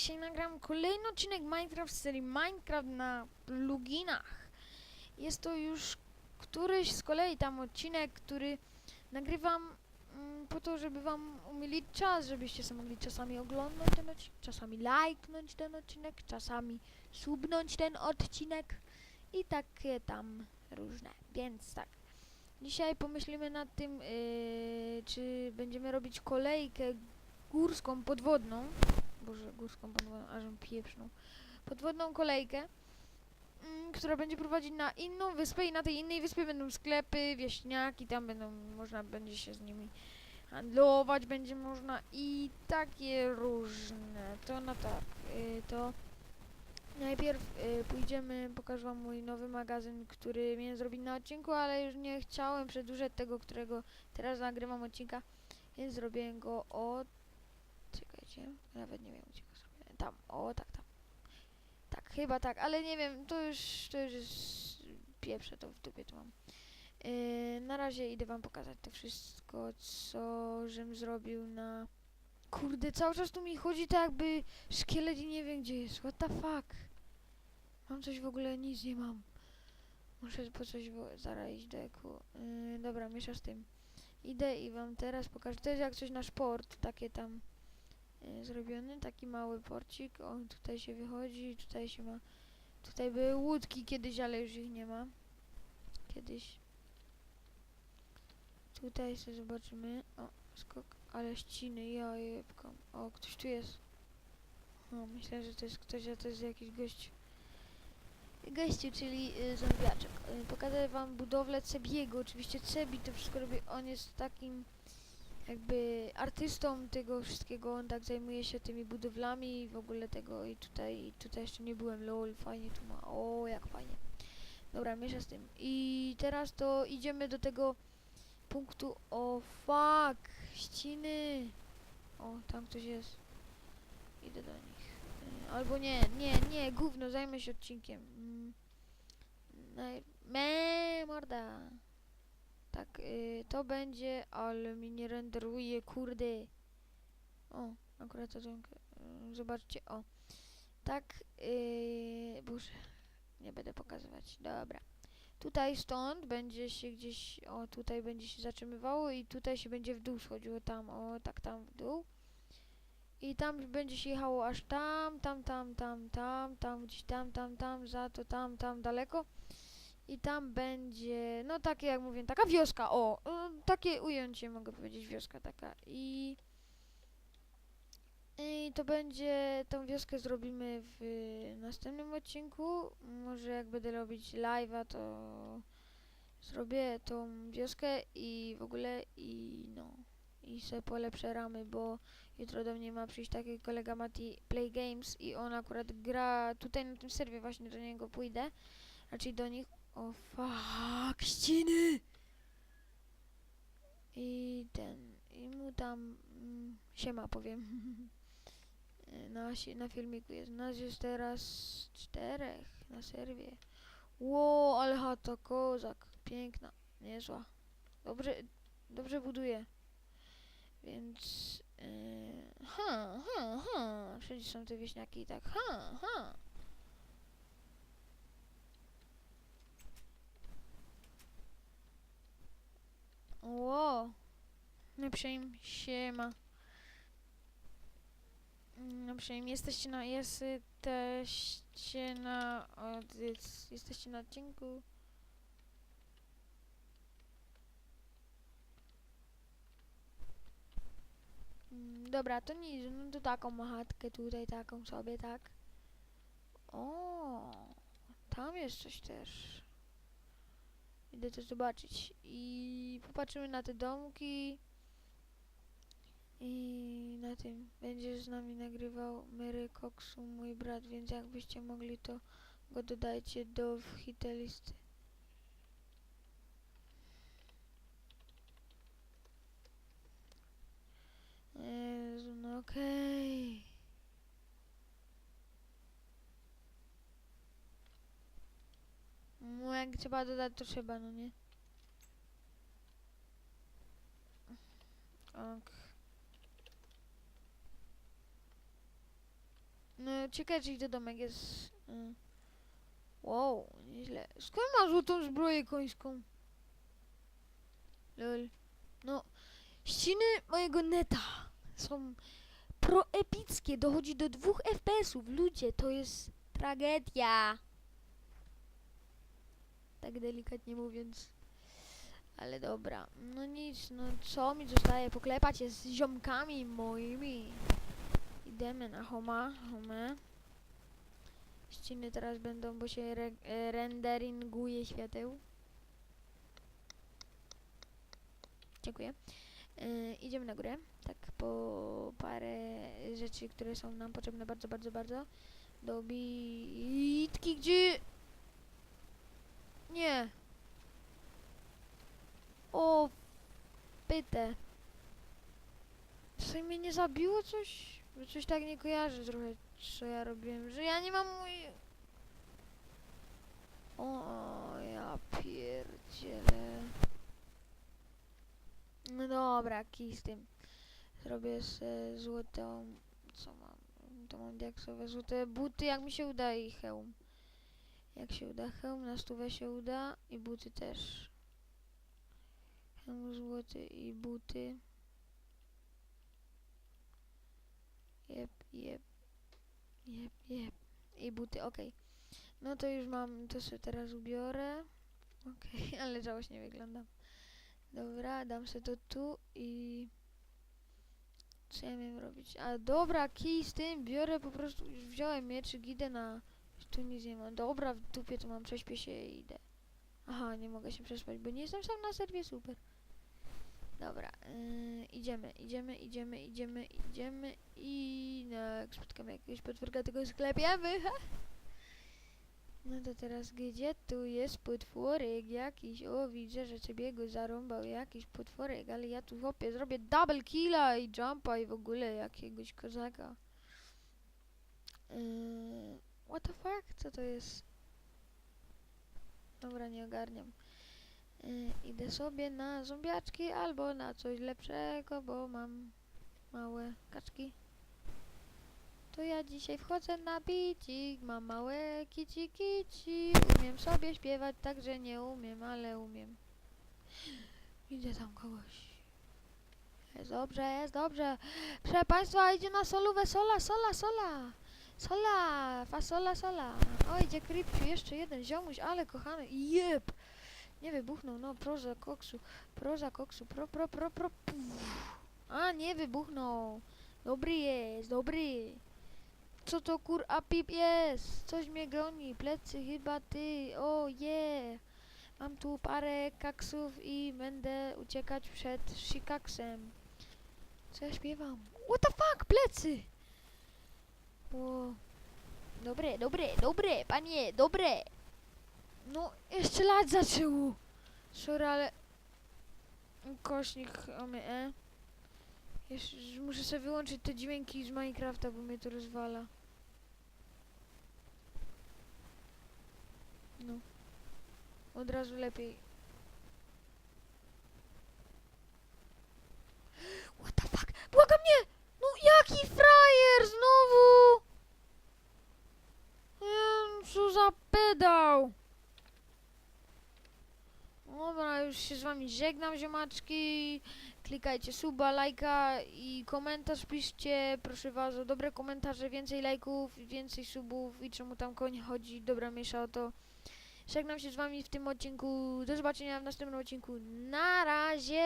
dzisiaj nagram kolejny odcinek Minecraft serii Minecraft na pluginach. Jest to już któryś z kolei tam odcinek, który nagrywam mm, po to, żeby wam umilić czas, żebyście sobie mogli czasami oglądać ten odcinek, czasami lajknąć ten odcinek, czasami subnąć ten odcinek i takie tam różne. Więc tak, dzisiaj pomyślimy nad tym, yy, czy będziemy robić kolejkę górską, podwodną, boże, górską, podwodną, aż podwodną kolejkę, mm, która będzie prowadzić na inną wyspę i na tej innej wyspie będą sklepy, wieśniaki, tam będą, można będzie się z nimi handlować, będzie można i takie różne. To no tak, y, to najpierw y, pójdziemy, pokażę wam mój nowy magazyn, który miałem zrobić na odcinku, ale już nie chciałem przedłużać tego, którego teraz nagrywam odcinka, więc zrobiłem go od Czekajcie, nawet nie wiem gdzie go zrobiłem. Tam, o tak, tam. Tak, chyba tak, ale nie wiem, to już, to już jest pieprze, to w dupie to mam. Yy, na razie idę wam pokazać to wszystko, co żem zrobił na... Kurde, cały czas tu mi chodzi tak jakby szkielet i nie wiem gdzie jest. What the fuck? Mam coś w ogóle, nic nie mam. Muszę po coś zaraz iść do eku. Yy, dobra, miesza z tym. Idę i wam teraz pokażę. To jest jak coś na sport, takie tam zrobiony, taki mały porcik. O, tutaj się wychodzi, tutaj się ma. Tutaj były łódki kiedyś, ale już ich nie ma. Kiedyś. Tutaj sobie zobaczymy. O, skok, ale ściny, ja jebką. O, ktoś tu jest. O, myślę, że to jest ktoś, a to jest jakiś gość. Gościu, czyli y, zombiaczek. Y, pokażę wam budowlę Cebiego. Oczywiście Cebi to wszystko robi. On jest takim jakby artystą tego wszystkiego, on tak zajmuje się tymi budowlami i w ogóle tego i tutaj, i tutaj jeszcze nie byłem, lol, fajnie tu ma, o jak fajnie. Dobra, miesza z tym. I teraz to idziemy do tego punktu, o fuck, ściny. O, tam ktoś jest. Idę do nich. Y, Albo nie, nie, nie, gówno, zajmę się odcinkiem. Mm. Me, morda. Tak, y, to będzie, ale mi nie renderuje, kurde. O, akurat to dźwięk, y, zobaczcie, o. Tak, yy, boże, nie będę pokazywać, dobra. Tutaj stąd będzie się gdzieś, o tutaj będzie się zatrzymywało i tutaj się będzie w dół schodziło, tam, o tak tam w dół. I tam będzie się jechało aż tam, tam, tam, tam, tam, tam, gdzieś tam, tam, tam, za to tam, tam daleko. I tam będzie, no takie jak mówię, taka wioska, o, y, takie ujęcie mogę powiedzieć, wioska taka. I, I to będzie, tą wioskę zrobimy w następnym odcinku. Może jak będę robić live'a, to zrobię tą wioskę i w ogóle i no, i sobie polepszę ramy, bo jutro do mnie ma przyjść taki kolega Mati Play Games i on akurat gra tutaj na tym serwie, właśnie do niego pójdę, raczej do nich o fuck, ściny! I ten, i mu tam mm, siema powiem. na, na filmiku jest. Nas jest teraz czterech na serwie. Ło, ale chata kozak, piękna, niezła. Dobrze, dobrze buduje. Więc, yy, ha, ha, ha, wszędzie są te wieśniaki i tak, ha, ha. Ło! No przejm siema. No przejm jesteście na jesteście na jesteście na odcinku. Mm, Dobra, to nic, no to taką ma chatkę tutaj, taką sobie, tak. O, tam jest coś też. Idę to zobaczyć. I popatrzymy na te domki. I na tym będzie z nami nagrywał Mary Coxu, mój brat, więc jakbyście mogli, to go dodajcie do w hite listy. Jezu, no okej. No jak trzeba dodać, to trzeba, no nie? Ok. No, ciekawe, czy ich to domek jest... y. Wow, nieźle. Skąd ma złotą zbroję końską? Lol. No, ściny mojego neta są proepickie. Dochodzi do dwóch FPS-ów. Ludzie, to jest tragedia. Tak delikatnie mówiąc. Ale dobra, no nic, no co mi zostaje? Poklepać się z ziomkami moimi. Idziemy na homa, home. Ściny teraz będą, bo się re e, renderinguje świateł. Dziękuję. E, idziemy na górę, tak po parę rzeczy, które są nam potrzebne bardzo, bardzo, bardzo. Do bitki, gdzie... Nie. O, pytę. Co mnie nie zabiło coś? Bo coś tak nie kojarzy trochę, co ja robiłem, że ja nie mam mój... O, ja pierdzielę. No dobra, kij z tym. Zrobię se złotą... Co mam? To mam diaksowe złote buty, jak mi się uda i hełm. Jak się uda hełm, na stówę się uda i buty też. Hełm złoty i buty. Jep, jep. Jep, jep. I buty, okej. No to już mam, to sobie teraz ubiorę. Okej, ale żałośnie wyglądam. Dobra, dam sobie to tu i... Co ja miałem robić? A dobra, kij z tym, biorę po prostu, już wziąłem mieczyk, idę na... Tu nic nie ma. Dobra, w dupie to mam, prześpię się i idę. Aha, nie mogę się przespać, bo nie jestem sam na serwie, super. Dobra, yy, idziemy, idziemy, idziemy, idziemy, idziemy i no, jak spotkamy jakiegoś potworka, tego sklepiemy. ha? No to teraz gdzie tu jest potworek jakiś? O, widzę, że sobie go zarąbał jakiś potworek, ale ja tu chłopie zrobię double killa i jumpa i w ogóle jakiegoś kozaka. Yy, what the fuck? Co to jest? Dobra, nie ogarniam. Yy, idę sobie na zombiaczki albo na coś lepszego, bo mam małe kaczki. To ja dzisiaj wchodzę na bicik, mam małe kici kici. Umiem sobie śpiewać, także nie umiem, ale umiem. Idę tam kogoś. Jest dobrze, jest dobrze. Proszę Państwa, idzie na solówę, sola, sola, sola. Sola, fasola, sola. O, idzie Krypciu, jeszcze jeden ziomuś, ale kochany. Jep. Nie wybuchnął, no, proza koksu. Proza koksu, pro, pro, pro, pro. Puf. A, nie wybuchnął. Dobry jest, dobry. Co to kur a pip jest? Coś mnie goni, plecy chyba ty, o je. Mam tu parę kaksów i będę uciekać przed shikaksem. Co ja śpiewam? What the fuck, plecy! O. Dobre, dobre, dobre, panie, dobre. No, jeszcze lat zaczęło. Sorry, ale... Kośnik, o mnie, e. Muszę sobie wyłączyć te dźwięki z Minecrafta, bo mnie to rozwala. No. Od razu lepiej. What the fuck? Błagam mnie! No jaki frajer znowu! Co za pedał! Dobra, już się z wami żegnam, ziomaczki. Klikajcie suba, lajka i komentarz piszcie. Proszę was o dobre komentarze, więcej lajków, więcej subów i czemu tam koń chodzi. Dobra, mniejsza o to. Żegnam się z wami w tym odcinku. Do zobaczenia w następnym odcinku. Na razie!